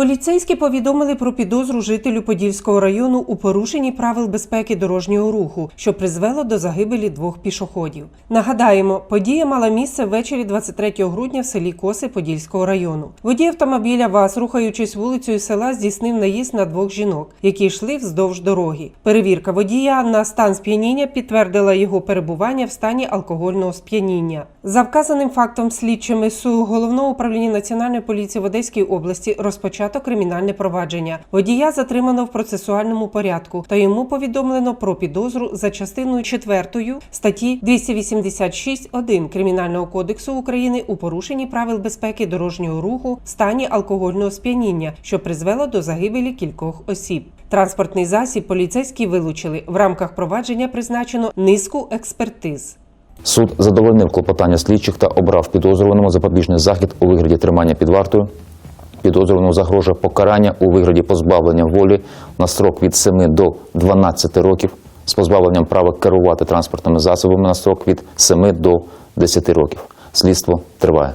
Поліцейські повідомили про підозру жителю Подільського району у порушенні правил безпеки дорожнього руху, що призвело до загибелі двох пішоходів. Нагадаємо, подія мала місце ввечері 23 грудня в селі Коси Подільського району. Водій автомобіля ВАЗ, рухаючись вулицею села, здійснив наїзд на двох жінок, які йшли вздовж дороги. Перевірка водія на стан сп'яніння підтвердила його перебування в стані алкогольного сп'яніння. За вказаним фактом слідчими СУ головного управління національної поліції в Одеській області розпочато кримінальне провадження. Водія затримано в процесуальному порядку та йому повідомлено про підозру за частиною 4 статті 286.1 Кримінального кодексу України у порушенні правил безпеки дорожнього руху в стані алкогольного сп'яніння, що призвело до загибелі кількох осіб. Транспортний засіб поліцейські вилучили. В рамках провадження призначено низку експертиз. Суд задовольнив клопотання слідчих та обрав підозрюваному запобіжний захід у вигляді тримання під вартою. Підозрюваному загрожує покарання у вигляді позбавлення волі на строк від 7 до 12 років з позбавленням права керувати транспортними засобами на строк від 7 до 10 років. Слідство триває.